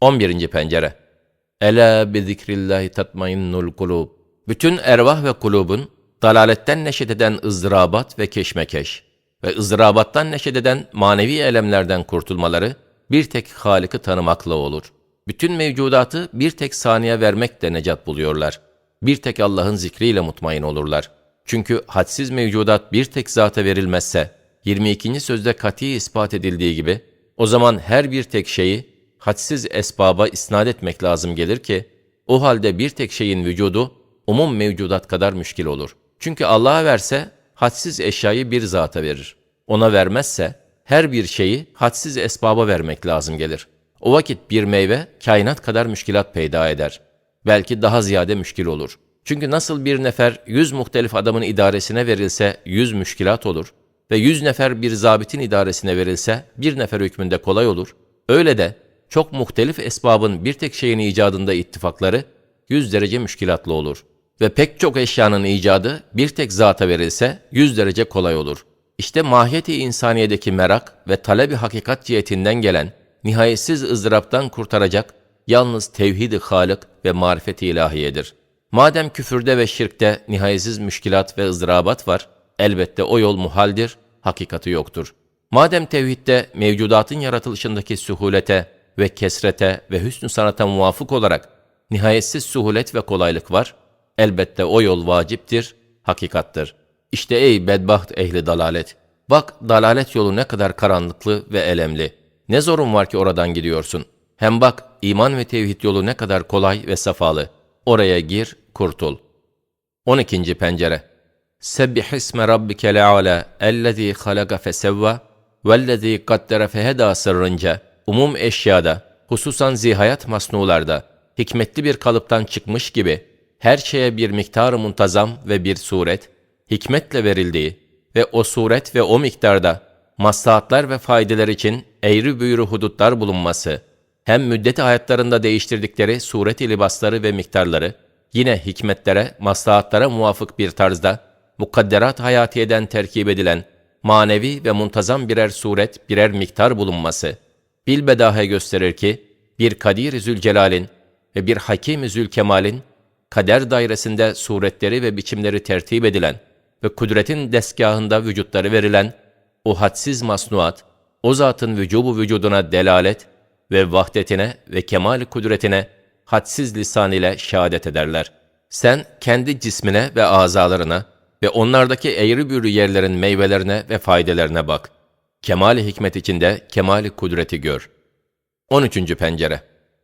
11. pencere. Ela bi zikrillahi tatmainnul kulub. Bütün ervah ve kulubun dalaletten neşet eden ızdırabat ve keşmekeş ve ızdırabattan neşet eden manevi elemlerden kurtulmaları bir tek Halık'ı tanımakla olur. Bütün mevcudatı bir tek saniye vermekle necat buluyorlar. Bir tek Allah'ın zikriyle mutmain olurlar. Çünkü hadsiz mevcudat bir tek zata verilmezse, 22. sözde kati ispat edildiği gibi, o zaman her bir tek şeyi hadsiz esbaba isnat etmek lazım gelir ki, o halde bir tek şeyin vücudu, umum mevcudat kadar müşkil olur. Çünkü Allah'a verse, hadsiz eşyayı bir zata verir. Ona vermezse, her bir şeyi hadsiz esbaba vermek lazım gelir. O vakit bir meyve, kainat kadar müşkilat peyda eder. Belki daha ziyade müşkil olur. Çünkü nasıl bir nefer yüz muhtelif adamın idaresine verilse yüz müşkilat olur ve yüz nefer bir zabitin idaresine verilse bir nefer hükmünde kolay olur. Öyle de çok muhtelif esbabın bir tek şeyin icadında ittifakları yüz derece müşkilatlı olur. Ve pek çok eşyanın icadı bir tek zata verilse yüz derece kolay olur. İşte mahiyeti insaniyedeki merak ve talebi hakikat cihetinden gelen nihayetsiz ızdıraptan kurtaracak yalnız tevhid-i Halık ve marifet-i ilahiyedir. Madem küfürde ve şirkte nihayetsiz müşkilat ve ızdırabat var, elbette o yol muhaldir, hakikati yoktur. Madem tevhidde mevcudatın yaratılışındaki sühulete ve kesrete ve hüsnü sanata muvafık olarak nihayetsiz suhulet ve kolaylık var, elbette o yol vaciptir, hakikattır. İşte ey bedbaht ehli dalalet! Bak dalalet yolu ne kadar karanlıklı ve elemli. Ne zorun var ki oradan gidiyorsun? Hem bak iman ve tevhid yolu ne kadar kolay ve safalı. Oraya gir, kurtul. 12. pencere. Sebbih isme rabbike le'ala ellezî halaka fesevva vellezî kaddere feheda sırrınca umum eşyada, hususan zihayat masnularda, hikmetli bir kalıptan çıkmış gibi her şeye bir miktar muntazam ve bir suret, hikmetle verildiği ve o suret ve o miktarda maslahatlar ve faydeler için eğri büğrü hudutlar bulunması, hem müddet hayatlarında değiştirdikleri suret libasları ve miktarları, yine hikmetlere, maslahatlara muvafık bir tarzda, mukadderat hayatiyeden terkip edilen, manevi ve muntazam birer suret, birer miktar bulunması, bilbedahe gösterir ki, bir Kadir-i Zülcelal'in ve bir Hakim-i Zülkemal'in, kader dairesinde suretleri ve biçimleri tertip edilen ve kudretin desgahında vücutları verilen, o hadsiz masnuat, o zatın vücubu vücuduna delalet ve vahdetine ve kemal kudretine hadsiz lisan ile şehadet ederler. Sen kendi cismine ve azalarına ve onlardaki eğri büğrü yerlerin meyvelerine ve faydelerine bak. Kemal-i hikmet içinde kemal-i kudreti gör. 13. pencere.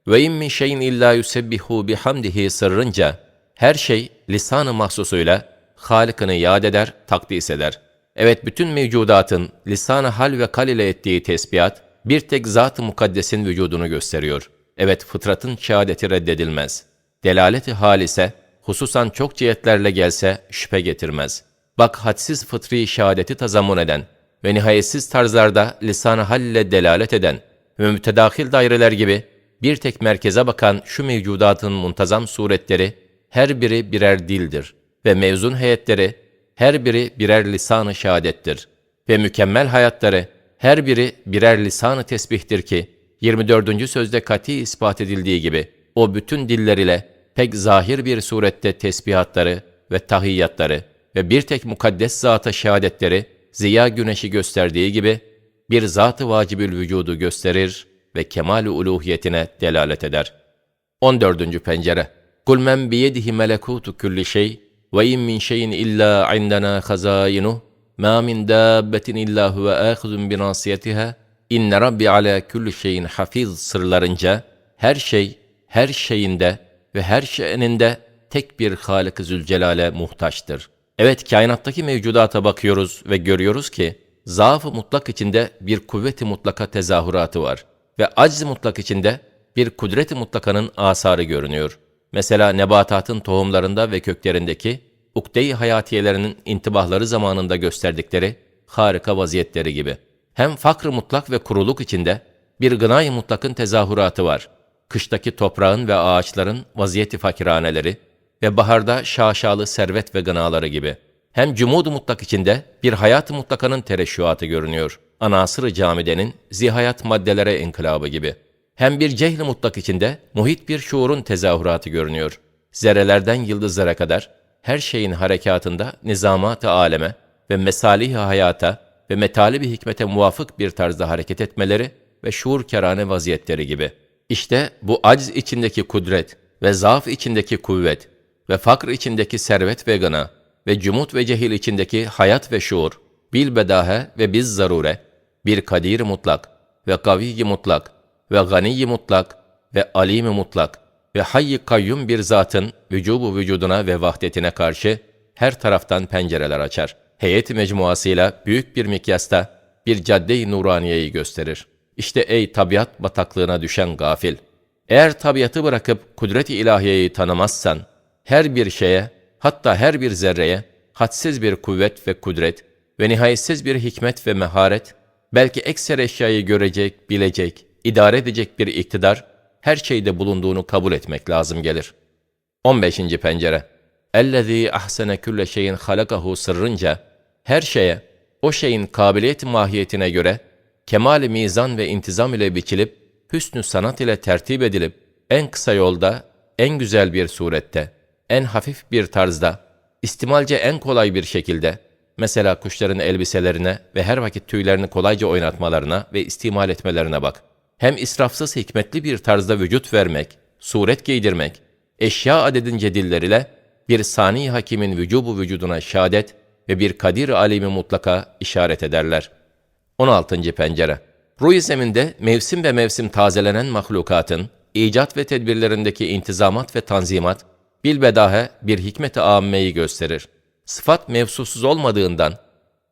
Ve in min şeyin illa yusebbihu bihamdihi sırrınca her şey lisanı mahsusuyla Halık'ını yad eder, takdis eder. Evet bütün mevcudatın lisanı hal ve kal ile ettiği tesbihat bir tek zat-ı mukaddesin vücudunu gösteriyor. Evet fıtratın şehadeti reddedilmez. Delaleti hal ise hususan çok cihetlerle gelse şüphe getirmez. Bak hadsiz fıtri şehadeti tazammun eden ve nihayetsiz tarzlarda lisan-ı hal ile delalet eden ve mütedahil daireler gibi bir tek merkeze bakan şu mevcudatın muntazam suretleri her biri birer dildir ve mevzun heyetleri her biri birer lisan-ı şehadettir ve mükemmel hayatları her biri birer lisan-ı tesbihtir ki 24. sözde kati ispat edildiği gibi o bütün diller ile pek zahir bir surette tesbihatları ve tahiyyatları ve bir tek mukaddes zata şehadetleri ziya güneşi gösterdiği gibi bir zat-ı vacibül vücudu gösterir ve kemal-i uluhiyetine delalet eder. 14. pencere Kul men biyedihi melekutu kulli şey ve in min şeyin illa indena hazainuh ma min dabbetin illa huve ahizun bi nasiyetiha inne rabbi ala kulli şeyin hafiz sırlarınca her şey her şeyinde ve her şeyinde tek bir Halık-ı Zülcelal'e muhtaçtır. Evet kainattaki mevcudata bakıyoruz ve görüyoruz ki zaaf-ı mutlak içinde bir kuvveti mutlaka tezahüratı var ve acz mutlak içinde bir kudret-i mutlakanın asarı görünüyor. Mesela nebatatın tohumlarında ve köklerindeki ukde-i hayatiyelerinin intibahları zamanında gösterdikleri harika vaziyetleri gibi. Hem fakr mutlak ve kuruluk içinde bir gınay mutlakın tezahüratı var. Kıştaki toprağın ve ağaçların vaziyeti fakiraneleri ve baharda şaşalı servet ve gınaları gibi. Hem cumud mutlak içinde bir hayat mutlakanın tereşşuatı görünüyor. Anasır-ı camidenin zihayat maddelere inkılabı gibi. Hem bir cehli mutlak içinde muhit bir şuurun tezahüratı görünüyor. Zerrelerden yıldızlara kadar her şeyin harekatında nizamat-ı aleme ve mesalih hayata ve metali hikmete muvafık bir tarzda hareket etmeleri ve şuur kerane vaziyetleri gibi. İşte bu acz içindeki kudret ve zaaf içindeki kuvvet ve fakr içindeki servet ve gına ve cumut ve cehil içindeki hayat ve şuur, bil bedahe ve biz zarure, bir kadir mutlak ve kaviy mutlak ve ganiy mutlak ve alim mutlak ve hayy kayyum bir zatın vücubu vücuduna ve vahdetine karşı her taraftan pencereler açar. Heyet mecmuasıyla büyük bir mikyasta bir cadde-i nuraniyeyi gösterir. İşte ey tabiat bataklığına düşen gafil! Eğer tabiatı bırakıp kudret-i ilahiyeyi tanımazsan, her bir şeye, hatta her bir zerreye, hadsiz bir kuvvet ve kudret ve nihayetsiz bir hikmet ve meharet, belki ekser eşyayı görecek, bilecek, idare edecek bir iktidar, her şeyde bulunduğunu kabul etmek lazım gelir. 15. pencere اَلَّذ۪ي ahsene külle şeyin halakahu sırrınca, her şeye, o şeyin kabiliyet mahiyetine göre, kemal mizan ve intizam ile biçilip, hüsnü sanat ile tertip edilip, en kısa yolda, en güzel bir surette, en hafif bir tarzda, istimalce en kolay bir şekilde, mesela kuşların elbiselerine ve her vakit tüylerini kolayca oynatmalarına ve istimal etmelerine bak. Hem israfsız hikmetli bir tarzda vücut vermek, suret giydirmek, eşya adedince diller ile bir sani hakimin vücubu vücuduna şadet ve bir kadir alemi mutlaka işaret ederler. 16. pencere Ruh zeminde mevsim ve mevsim tazelenen mahlukatın, icat ve tedbirlerindeki intizamat ve tanzimat, bilbedahe bir hikmet-i âmmeyi gösterir. Sıfat mevsusuz olmadığından,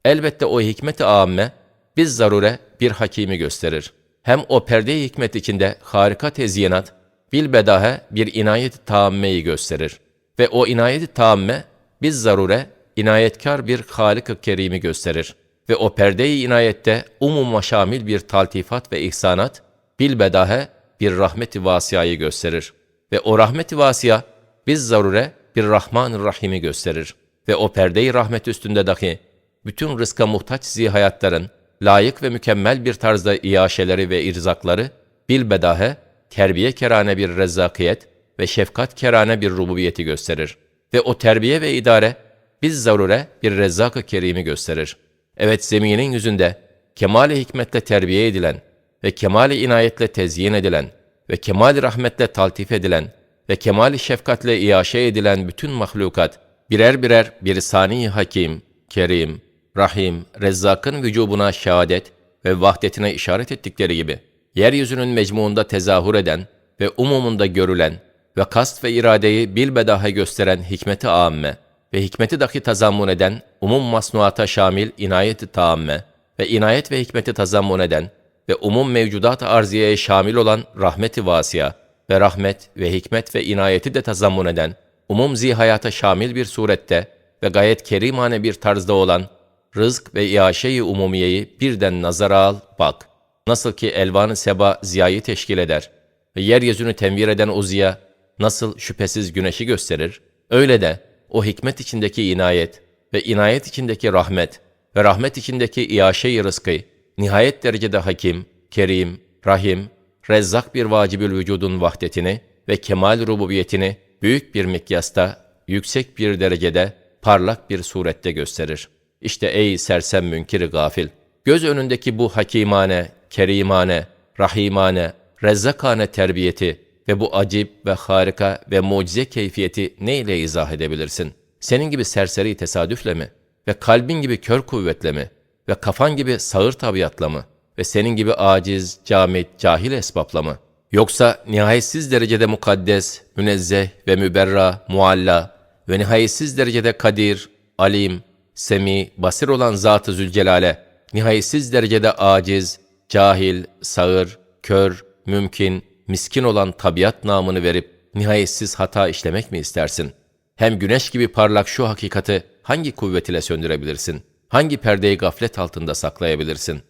elbette o hikmet-i âmme, biz zarure bir hakimi gösterir. Hem o perde hikmet içinde harika tezyenat, bilbedahe bir inayet-i taammeyi gösterir. Ve o inayet-i taamme, biz zarure, inayetkar bir Halik-ı Kerim'i gösterir. Ve o perde-i inayette umum şamil bir taltifat ve ihsanat, bilbedahe bir rahmet-i vasiyayı gösterir. Ve o rahmet-i vasiya, biz zarure bir Rahman-ı Rahim'i gösterir. Ve o perde-i rahmet üstünde dahi, bütün rızka muhtaç zihayatların, layık ve mükemmel bir tarzda iaşeleri ve irzakları, bilbedahe, terbiye kerane bir rezzakiyet ve şefkat kerane bir rububiyeti gösterir. Ve o terbiye ve idare, biz zarure bir rezzak-ı kerimi gösterir. Evet zeminin yüzünde, kemal-i hikmetle terbiye edilen ve kemal-i inayetle tezyin edilen ve kemal-i rahmetle taltif edilen ve kemal-i şefkatle iaşe edilen bütün mahlukat, birer birer bir sani hakim, kerim, rahim, rezzakın vücubuna şehadet ve vahdetine işaret ettikleri gibi, yeryüzünün mecmuunda tezahür eden ve umumunda görülen ve kast ve iradeyi bilbedahe gösteren hikmeti âmme ve hikmeti dahi tazammun eden umum masnuata şamil inayeti taamme ve inayet ve hikmeti tazammun eden ve umum mevcudat arziyeye şamil olan rahmeti vasiya ve rahmet ve hikmet ve inayeti de tazammun eden umum zihayata şamil bir surette ve gayet kerimane bir tarzda olan rızk ve iaşe-i umumiyeyi birden nazara al, bak. Nasıl ki elvan-ı seba ziyayı teşkil eder ve yeryüzünü tenvir eden o ziya nasıl şüphesiz güneşi gösterir, öyle de o hikmet içindeki inayet ve inayet içindeki rahmet ve rahmet içindeki iaşe-i rızkı, nihayet derecede hakim, kerim, rahim, rezzak bir vacibül vücudun vahdetini ve kemal rububiyetini büyük bir mikyasta, yüksek bir derecede, parlak bir surette gösterir. İşte ey sersem münkiri gafil, göz önündeki bu hakimane, kerimane, rahimane, rezzakane terbiyeti ve bu acip ve harika ve mucize keyfiyeti ne ile izah edebilirsin? Senin gibi serseri tesadüfle mi? Ve kalbin gibi kör kuvvetle mi? Ve kafan gibi sağır tabiatla mı? Ve senin gibi aciz, camit, cahil esbapla mı? Yoksa nihayetsiz derecede mukaddes, münezzeh ve müberra, mualla ve nihayetsiz derecede kadir, alim, semi, basir olan Zat-ı Zülcelal'e nihayetsiz derecede aciz, cahil, sağır, kör, mümkün, miskin olan tabiat namını verip nihayetsiz hata işlemek mi istersin? Hem güneş gibi parlak şu hakikati hangi kuvvet ile söndürebilirsin? Hangi perdeyi gaflet altında saklayabilirsin?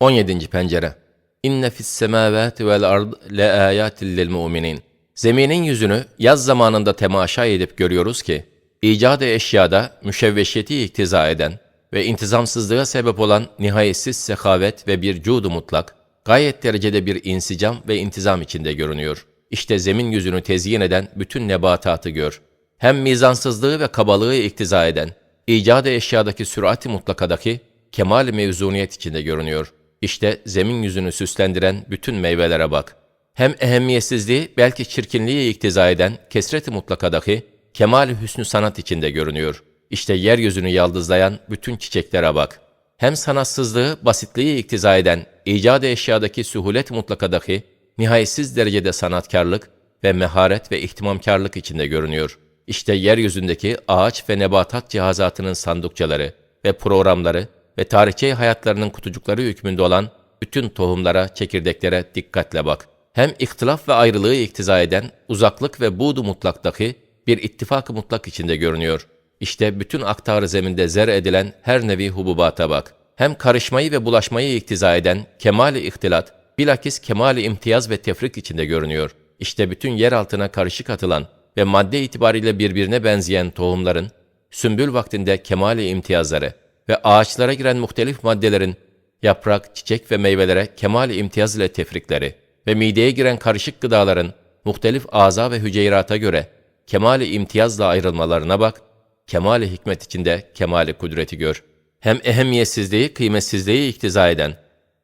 17. pencere İnne fis semavati vel ard le ayatin lil mu'minin. Zeminin yüzünü yaz zamanında temaşa edip görüyoruz ki, icadı eşyada müşevveşiyeti iktiza eden ve intizamsızlığa sebep olan nihayetsiz sehavet ve bir cudu mutlak gayet derecede bir insicam ve intizam içinde görünüyor. İşte zemin yüzünü tezyin eden bütün nebatatı gör. Hem mizansızlığı ve kabalığı iktiza eden, icadı eşyadaki sürati mutlakadaki kemal mevzuniyet içinde görünüyor. İşte zemin yüzünü süslendiren bütün meyvelere bak. Hem ehemmiyetsizliği belki çirkinliği iktiza eden kesret-i mutlakadaki kemal hüsnü sanat içinde görünüyor. İşte yeryüzünü yaldızlayan bütün çiçeklere bak. Hem sanatsızlığı, basitliği iktiza eden icadı eşyadaki sühulet mutlakadaki nihayetsiz derecede sanatkarlık ve meharet ve ihtimamkarlık içinde görünüyor. İşte yeryüzündeki ağaç ve nebatat cihazatının sandukçaları ve programları ve tarihçe hayatlarının kutucukları hükmünde olan bütün tohumlara, çekirdeklere dikkatle bak. Hem ihtilaf ve ayrılığı iktiza eden uzaklık ve buğdu mutlaktaki bir ittifak mutlak içinde görünüyor. İşte bütün aktarı zeminde zer edilen her nevi hububata bak. Hem karışmayı ve bulaşmayı iktiza eden kemali ihtilat, bilakis kemali imtiyaz ve tefrik içinde görünüyor. İşte bütün yer altına karışık atılan ve madde itibariyle birbirine benzeyen tohumların, sümbül vaktinde kemali imtiyazları ve ağaçlara giren muhtelif maddelerin, yaprak, çiçek ve meyvelere kemali imtiyaz ile tefrikleri ve mideye giren karışık gıdaların, muhtelif aza ve hüceyrata göre kemali imtiyazla ayrılmalarına bak, kemali hikmet içinde kemali kudreti gör. Hem ehemmiyetsizliği, kıymetsizliği iktiza eden,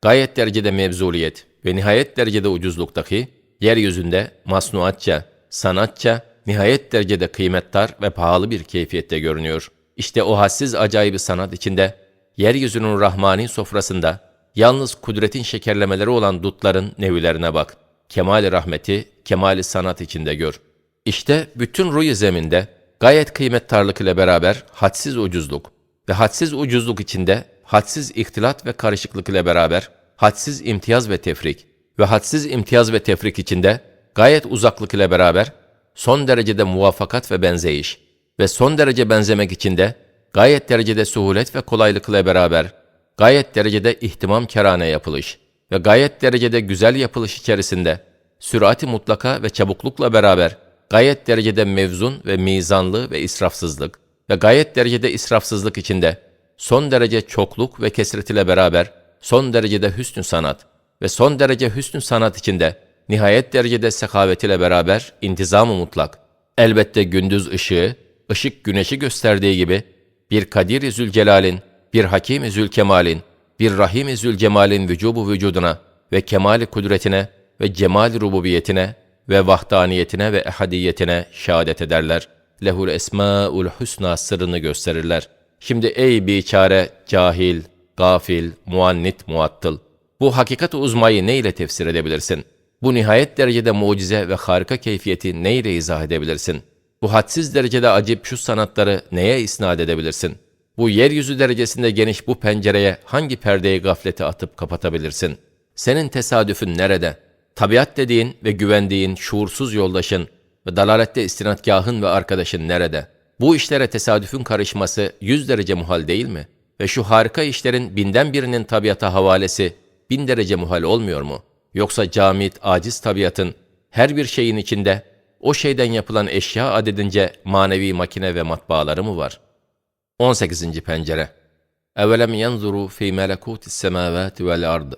gayet derecede mevzuliyet ve nihayet derecede ucuzluktaki, yeryüzünde masnuatça, sanatça, nihayet derecede kıymettar ve pahalı bir keyfiyette görünüyor. İşte o hassiz acayibi sanat içinde, yeryüzünün rahmani sofrasında, yalnız kudretin şekerlemeleri olan dutların nevülerine bak. Kemali rahmeti, kemali sanat içinde gör. İşte bütün ruyu zeminde, gayet kıymettarlık ile beraber hadsiz ucuzluk ve hadsiz ucuzluk içinde hadsiz ihtilat ve karışıklık ile beraber hadsiz imtiyaz ve tefrik ve hadsiz imtiyaz ve tefrik içinde gayet uzaklık ile beraber son derecede muvaffakat ve benzeyiş ve son derece benzemek içinde gayet derecede suhulet ve kolaylık ile beraber gayet derecede ihtimam kerane yapılış ve gayet derecede güzel yapılış içerisinde sürati mutlaka ve çabuklukla beraber gayet derecede mevzun ve mizanlı ve israfsızlık ve gayet derecede israfsızlık içinde son derece çokluk ve kesret ile beraber son derecede hüsnü sanat ve son derece hüsnü sanat içinde nihayet derecede sekavet ile beraber intizamı mutlak. Elbette gündüz ışığı, ışık güneşi gösterdiği gibi bir Kadir-i Zülcelal'in, bir Hakim-i Zülkemal'in, bir Rahim-i Zülcemal'in vücubu vücuduna ve kemali kudretine ve cemal rububiyetine ve vahdaniyetine ve ehadiyetine şehadet ederler. Lehul esmaul husna sırrını gösterirler. Şimdi ey biçare, cahil, gafil, muannit, muattıl. Bu hakikat uzmayı ne ile tefsir edebilirsin? Bu nihayet derecede mucize ve harika keyfiyeti ne ile izah edebilirsin? Bu hadsiz derecede acip şu sanatları neye isnat edebilirsin? Bu yeryüzü derecesinde geniş bu pencereye hangi perdeyi gaflete atıp kapatabilirsin? Senin tesadüfün nerede? Tabiat dediğin ve güvendiğin şuursuz yoldaşın ve dalalette istinadgahın ve arkadaşın nerede? Bu işlere tesadüfün karışması yüz derece muhal değil mi? Ve şu harika işlerin binden birinin tabiata havalesi bin derece muhal olmuyor mu? Yoksa camit, aciz tabiatın her bir şeyin içinde o şeyden yapılan eşya adedince manevi makine ve matbaaları mı var? 18. Pencere Evelem yanzuru fi melekutis semavati vel ard.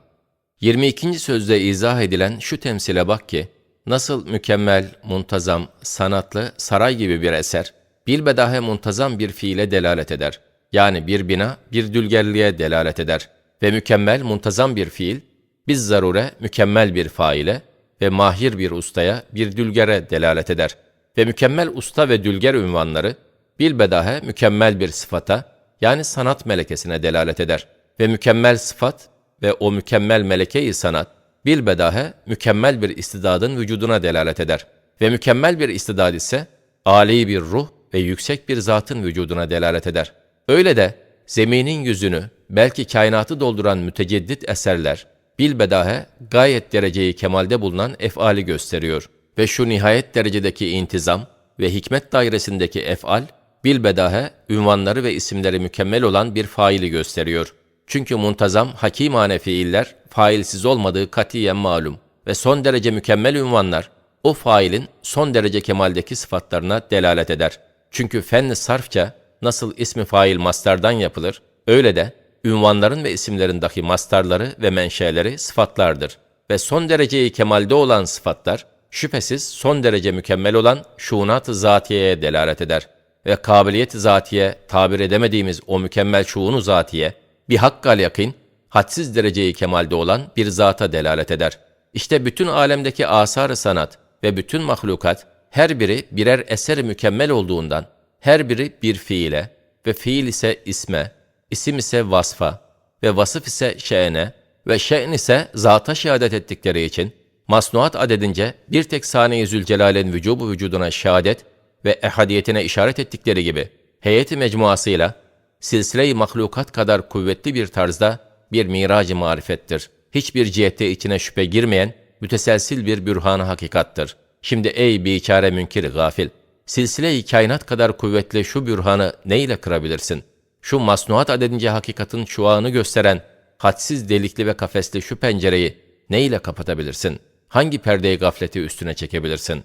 22. sözde izah edilen şu temsile bak ki, nasıl mükemmel, muntazam, sanatlı, saray gibi bir eser, bilbedahe muntazam bir fiile delalet eder. Yani bir bina, bir dülgerliğe delalet eder. Ve mükemmel, muntazam bir fiil, biz zarure mükemmel bir faile ve mahir bir ustaya, bir dülgere delalet eder. Ve mükemmel usta ve dülger ünvanları, bilbedahe mükemmel bir sıfata, yani sanat melekesine delalet eder. Ve mükemmel sıfat ve o mükemmel meleke-i sanat, bilbedahe mükemmel bir istidadın vücuduna delalet eder. Ve mükemmel bir istidad ise, âli bir ruh ve yüksek bir zatın vücuduna delalet eder. Öyle de zeminin yüzünü, belki kainatı dolduran müteceddit eserler, bilbedahe gayet dereceyi kemalde bulunan efali gösteriyor. Ve şu nihayet derecedeki intizam ve hikmet dairesindeki efal, bilbedahe ünvanları ve isimleri mükemmel olan bir faili gösteriyor. Çünkü muntazam, hakimane fiiller, failsiz olmadığı katiyen malum ve son derece mükemmel ünvanlar, o failin son derece kemaldeki sıfatlarına delalet eder. Çünkü fenn sarfça nasıl ismi fail mastardan yapılır, öyle de ünvanların ve isimlerin dahi mastarları ve menşeleri sıfatlardır. Ve son dereceyi kemalde olan sıfatlar, şüphesiz son derece mükemmel olan şuunat-ı zatiyeye delalet eder. Ve kabiliyet-i zatiye tabir edemediğimiz o mükemmel şuunu zatiye, bir hakkal yakin, hadsiz dereceyi kemalde olan bir zata delalet eder. İşte bütün alemdeki asar-ı sanat ve bütün mahlukat, her biri birer eser mükemmel olduğundan, her biri bir fiile ve fiil ise isme, isim ise vasfa ve vasıf ise şe'ne ve şe'n ise zata şehadet ettikleri için, masnuat adedince bir tek saniye Zülcelal'in vücubu vücuduna şehadet ve ehadiyetine işaret ettikleri gibi, heyeti mecmuasıyla, silsile-i mahlukat kadar kuvvetli bir tarzda bir miracı marifettir. Hiçbir cihette içine şüphe girmeyen, müteselsil bir bürhan-ı hakikattır. Şimdi ey biçare münkir gafil, silsile-i kainat kadar kuvvetli şu bürhanı neyle kırabilirsin? Şu masnuat adedince hakikatin şuağını gösteren, hadsiz delikli ve kafesli şu pencereyi neyle kapatabilirsin? Hangi perdeyi gafleti üstüne çekebilirsin?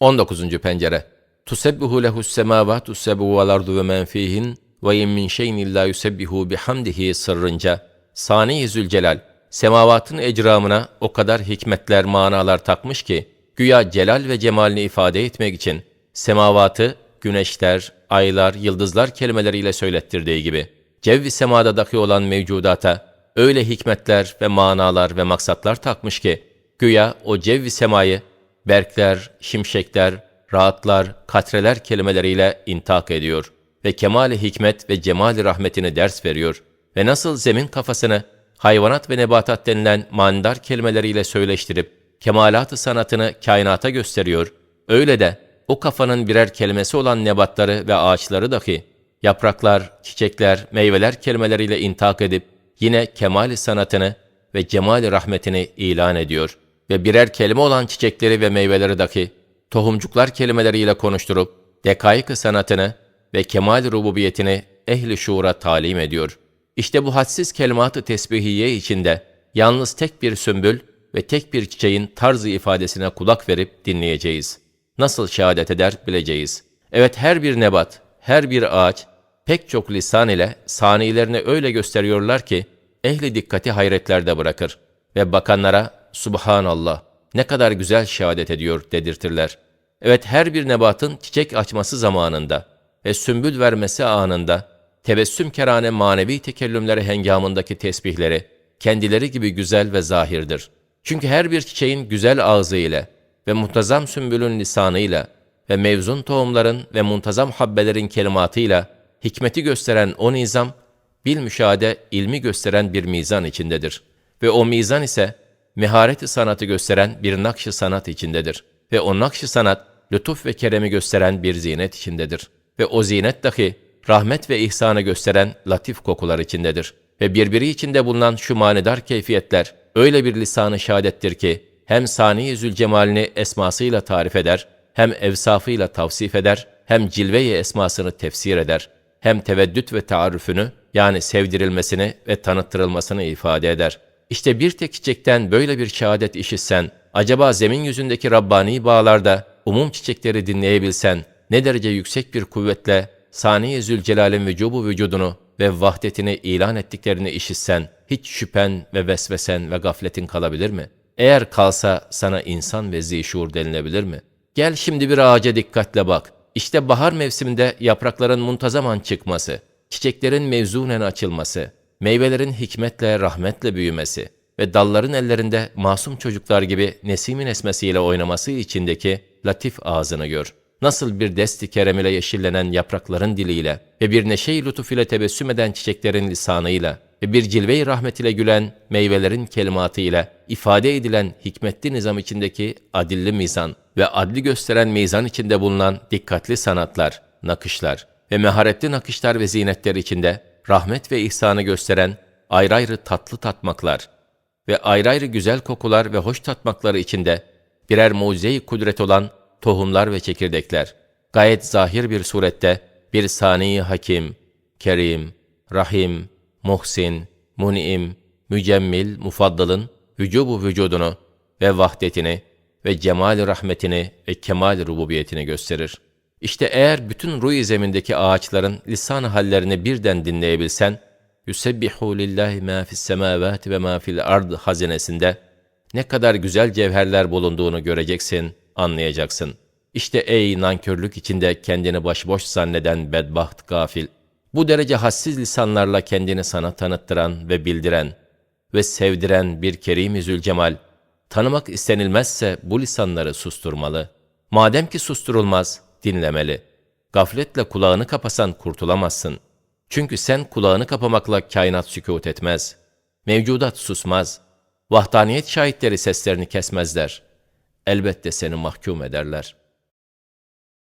19. pencere Tusebbihu lehus semavatu sebu vel ardu ve men fihin ve in min şeyin illa yusebbihu bihamdihi sırrınca Sani Zülcelal semavatın ecramına o kadar hikmetler, manalar takmış ki güya celal ve cemalini ifade etmek için semavatı güneşler, aylar, yıldızlar kelimeleriyle söylettirdiği gibi cevvi semada olan mevcudata öyle hikmetler ve manalar ve maksatlar takmış ki güya o cevvi semayı berkler, şimşekler, rahatlar, katreler kelimeleriyle intak ediyor ve kemali hikmet ve cemali rahmetini ders veriyor ve nasıl zemin kafasını hayvanat ve nebatat denilen manidar kelimeleriyle söyleştirip kemalat-ı sanatını kainata gösteriyor, öyle de o kafanın birer kelimesi olan nebatları ve ağaçları dahi yapraklar, çiçekler, meyveler kelimeleriyle intak edip yine kemali sanatını ve cemali rahmetini ilan ediyor ve birer kelime olan çiçekleri ve meyveleri dahi tohumcuklar kelimeleriyle konuşturup dekaik sanatını ve kemal rububiyetini ehli şuura talim ediyor. İşte bu hadsiz kelimat-ı tesbihiye içinde yalnız tek bir sümbül ve tek bir çiçeğin tarzı ifadesine kulak verip dinleyeceğiz. Nasıl şehadet eder bileceğiz. Evet her bir nebat, her bir ağaç pek çok lisan ile sanilerini öyle gösteriyorlar ki ehli dikkati hayretlerde bırakır ve bakanlara Subhanallah ne kadar güzel şehadet ediyor dedirtirler. Evet her bir nebatın çiçek açması zamanında ve sümbül vermesi anında tebessüm kerane manevi tekellümleri hengamındaki tesbihleri kendileri gibi güzel ve zahirdir. Çünkü her bir çiçeğin güzel ağzı ile ve muntazam sümbülün lisanıyla ve mevzun tohumların ve muntazam habbelerin kelimatıyla hikmeti gösteren o nizam, bil müşahede ilmi gösteren bir mizan içindedir. Ve o mizan ise mehareti sanatı gösteren bir nakş sanat içindedir. Ve o nakş sanat, lütuf ve keremi gösteren bir zinet içindedir. Ve o zinet dahi rahmet ve ihsanı gösteren latif kokular içindedir. Ve birbiri içinde bulunan şu manidar keyfiyetler öyle bir lisanı şehadettir ki hem Sani Zülcemal'ini esmasıyla tarif eder, hem evsafıyla tavsif eder, hem cilve-i esmasını tefsir eder, hem teveddüt ve taarrufunü yani sevdirilmesini ve tanıttırılmasını ifade eder. İşte bir tek çiçekten böyle bir şehadet işitsen, acaba zemin yüzündeki Rabbani bağlarda umum çiçekleri dinleyebilsen, ne derece yüksek bir kuvvetle Sani-i Zülcelal'in vücubu vücudunu ve vahdetini ilan ettiklerini işitsen, hiç şüphen ve vesvesen ve gafletin kalabilir mi? Eğer kalsa sana insan ve zişur denilebilir mi? Gel şimdi bir ağaca dikkatle bak. İşte bahar mevsiminde yaprakların muntazaman çıkması, çiçeklerin mevzunen açılması, meyvelerin hikmetle, rahmetle büyümesi ve dalların ellerinde masum çocuklar gibi nesimin esmesiyle oynaması içindeki latif ağzını gör.'' nasıl bir desti kerem ile yeşillenen yaprakların diliyle ve bir neşe-i lütuf ile tebessüm eden çiçeklerin lisanıyla bir cilve-i rahmet ile gülen meyvelerin kelimatıyla ifade edilen hikmetli nizam içindeki adilli mizan ve adli gösteren mizan içinde bulunan dikkatli sanatlar, nakışlar ve meharetli nakışlar ve zinetler içinde rahmet ve ihsanı gösteren ayrı ayrı tatlı tatmaklar ve ayrı ayrı güzel kokular ve hoş tatmakları içinde birer mucize-i kudret olan tohumlar ve çekirdekler, gayet zahir bir surette bir sani hakim, kerim, rahim, muhsin, mun'im, mücemmil, mufaddalın vücubu vücudunu ve vahdetini ve cemal rahmetini ve kemal rububiyetini gösterir. İşte eğer bütün ruh zemindeki ağaçların lisan hallerini birden dinleyebilsen, Yusebbihu lillahi ma fis semavati ve ma fil ard hazinesinde ne kadar güzel cevherler bulunduğunu göreceksin, anlayacaksın. İşte ey nankörlük içinde kendini başıboş zanneden bedbaht gafil. Bu derece hassiz lisanlarla kendini sana tanıttıran ve bildiren ve sevdiren bir Kerim-i Zülcemal, tanımak istenilmezse bu lisanları susturmalı. Madem ki susturulmaz, dinlemeli. Gafletle kulağını kapasan kurtulamazsın. Çünkü sen kulağını kapamakla kainat sükût etmez. Mevcudat susmaz. Vahdaniyet şahitleri seslerini kesmezler. Elbette seni mahkum ederler.''